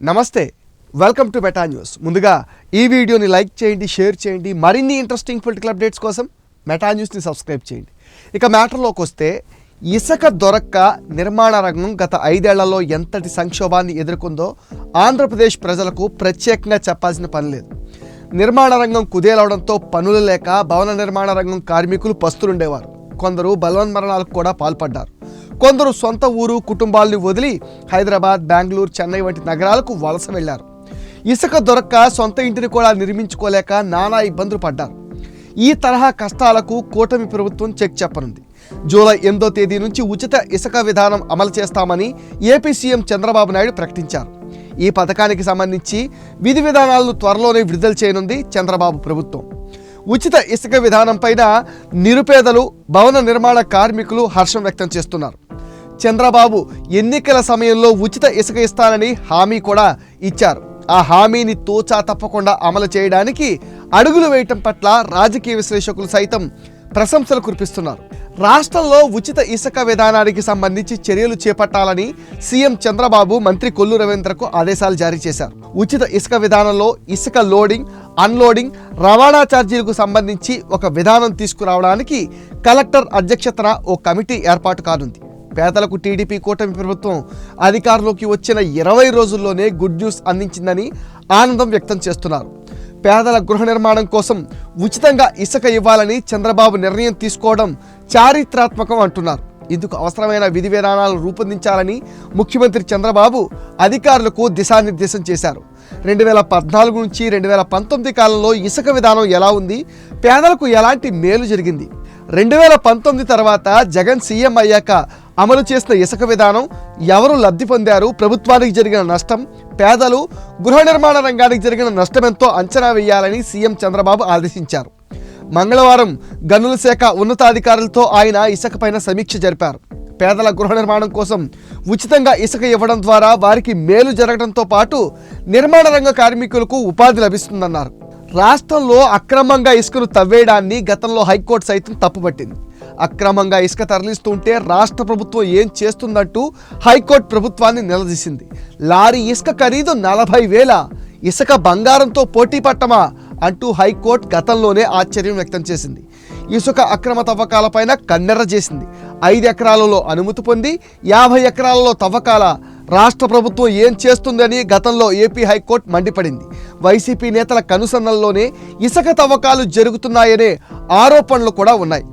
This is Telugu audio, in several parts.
నమస్తే వెల్కమ్ టు మెటా న్యూస్ ముందుగా ఈ వీడియోని లైక్ చేయండి షేర్ చేయండి మరిన్ని ఇంట్రెస్టింగ్ పొలిటికల్ అప్డేట్స్ కోసం మెటా న్యూస్ని సబ్స్క్రైబ్ చేయండి. ఇక మ్యాటర్లోకి వస్తే ఇసుక దొరక్క నిర్మాణ రంగం గత ఐదేళ్ళలో ఎంతటి సంక్షోభాన్ని ఎదుర్కొందో ఆంధ్రప్రదేశ్ ప్రజలకు ప్రత్యేకంగా చెప్పాల్సిన పని లేదు. నిర్మాణ రంగం కుదేలవడంతో పనులు లేక భవన నిర్మాణ రంగం కార్మికులు పస్తులుండేవారు. కొందరు బలవన్మరణాలకు కూడా పాల్పడ్డారు. కొందరు సొంత ఊరు కుటుంబాలను వదిలి హైదరాబాద్ బెంగళూరు చెన్నై వంటి నగరాలకు వలస వెళ్ళారు ఇసుక దొరక్క సొంత ఇంటిని కూడా నిర్మించుకోలేక నానా ఇబ్బందులు పడ్డారు. ఈ తరహా కష్టాలకు కూటమి ప్రభుత్వం చెక్ చెప్పనుంది. జూలై ఎనిమిదో తేదీ నుంచి ఉచిత ఇసుక విధానం అమలు చేస్తామని ఏపీ సీఎం చంద్రబాబు నాయుడు ప్రకటించారు. ఈ పథకానికి సంబంధించి విధి విధానాలను త్వరలోనే విడుదల చేయనుంది చంద్రబాబు ప్రభుత్వం. ఉచిత ఇసుక విధానం పైన నిరుపేదలు భవన నిర్మాణ కార్మికులు హర్షం వ్యక్తం చేస్తున్నారు. చంద్రబాబు ఎన్నికల సమయంలో ఉచిత ఇసుక ఇస్తానని హామీ కూడా ఇచ్చారు. ఆ హామీని తోచా తప్పకుండా అమలు చేయడానికి అడుగులు వేయటం పట్ల రాజకీయ విశ్లేషకులు సైతం ప్రశంసలు కురిపిస్తున్నారు. రాష్ట్రంలో ఉచిత ఇసుక విధానానికి సంబంధించి చర్యలు చేపట్టాలని సీఎం చంద్రబాబు మంత్రి కొల్లు రవీంద్రకు ఆదేశాలు జారీ చేశారు. ఉచిత ఇసుక విధానంలో ఇసుక లోడింగ్ అన్లోడింగ్ రవాణా ఛార్జీలకు సంబంధించి ఒక విధానం తీసుకురావడానికి కలెక్టర్ అధ్యక్షతన ఓ కమిటీ ఏర్పాటు కానుంది. పేదలకు టీడీపీ కూటమి ప్రభుత్వం అధికారంలోకి వచ్చిన ఇరవై రోజుల్లోనే గుడ్ న్యూస్ అందించిందని ఆనందం వ్యక్తం చేస్తున్నారు. పేదల గృహ నిర్మాణం కోసం ఉచితంగా ఇసుక ఇవ్వాలని చంద్రబాబు నిర్ణయం తీసుకోవడం చారిత్రాత్మకం అంటున్నారు. ఇందుకు అవసరమైన విధి విధానాలు రూపొందించాలని ముఖ్యమంత్రి చంద్రబాబు అధికారులకు దిశానిర్దేశం చేశారు. రెండు వేల పద్నాలుగు నుంచి రెండు వేల పంతొమ్మిది కాలంలో ఇసుక విధానం ఎలా ఉంది పేదలకు ఎలాంటి మేలు జరిగింది? రెండు వేల పంతొమ్మిది తర్వాత జగన్ సీఎం అయ్యాక అమలు చేసిన ఇసుక విధానం ఎవరు లబ్ధి పొందారు ప్రభుత్వానికి జరిగిన నష్టం పేదలు గృహ నిర్మాణ రంగానికి జరిగిన నష్టమెంతో అంచనా వేయాలని సీఎం చంద్రబాబు ఆదేశించారు. మంగళవారం గనుల శాఖ ఉన్నతాధికారులతో ఆయన ఇసుకపైన సమీక్ష జరిపారు. పేదల గృహ నిర్మాణం కోసం ఉచితంగా ఇసుక ఇవ్వడం ద్వారా వారికి మేలు జరగడంతో పాటు నిర్మాణ రంగ కార్మికులకు ఉపాధి లభిస్తుందన్నారు. రాష్ట్రంలో అక్రమంగా ఇసుకను తవ్వేయడాన్ని గతంలో హైకోర్టు సైతం తప్పుపట్టింది. అక్రమంగా ఇసుక తరలిస్తుంటే రాష్ట్ర ప్రభుత్వం ఏం చేస్తుందంటూ హైకోర్టు ప్రభుత్వాన్ని నిలదీసింది. లారీ ఇసుక ఖరీదు నలభై వేల ఇసుక బంగారంతో పోటీ పట్టమా అంటూ హైకోర్టు గతంలోనే ఆశ్చర్యం వ్యక్తం చేసింది. ఇసుక అక్రమ తవ్వకాలపైన కన్నెర్ర చేసింది. ఐదు ఎకరాలలో అనుమతి పొంది యాభై ఎకరాలలో తవ్వకాల రాష్ట్ర ప్రభుత్వం ఏం చేస్తుందని గతంలో ఏపీ హైకోర్టు మండిపడింది. వైసీపీ నేతల కనుసన్నల్లోనే ఇసుక తవ్వకాలు జరుగుతున్నాయనే ఆరోపణలు కూడా ఉన్నాయి.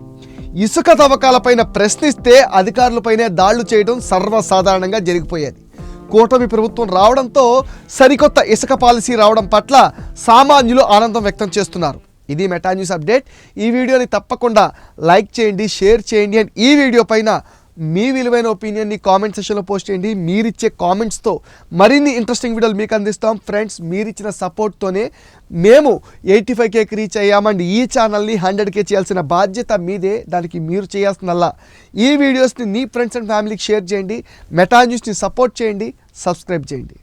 ఇసుక తవ్వకాలపైన ప్రశ్నిస్తే అధికారులపైనే దాళ్ళు చేయడం సర్వసాధారణంగా జరిగిపోయేది. కూటమి ప్రభుత్వం రావడంతో సరికొత్త ఇసుక పాలసీ రావడం పట్ల సామాన్యులు ఆనందం వ్యక్తం చేస్తున్నారు. ఇది మెటా న్యూస్ అప్డేట్. ఈ వీడియోని తప్పకుండా లైక్ చేయండి షేర్ చేయండి అండ్ ఈ వీడియో పైన మీ విలువైన ఒపీనియన్ని కామెంట్ సెక్షన్లో పోస్ట్ చేయండి. మీరిచ్చే కామెంట్స్తో మరిన్ని ఇంట్రెస్టింగ్ వీడియోలు మీకు అందిస్తాం. ఫ్రెండ్స్ మీరిచ్చిన సపోర్ట్తోనే మేము ఎయిటీ ఫైవ్ కేకి రీచ్ అయ్యామండి ఈ ఛానల్ని హండ్రెడ్ కే చేయాల్సిన బాధ్యత మీదే. దానికి మీరు చేయాల్సినల్లా ఈ వీడియోస్ని మీ ఫ్రెండ్స్ అండ్ ఫ్యామిలీకి షేర్ చేయండి. మెటా న్యూస్ని సపోర్ట్ చేయండి. సబ్స్క్రైబ్ చేయండి.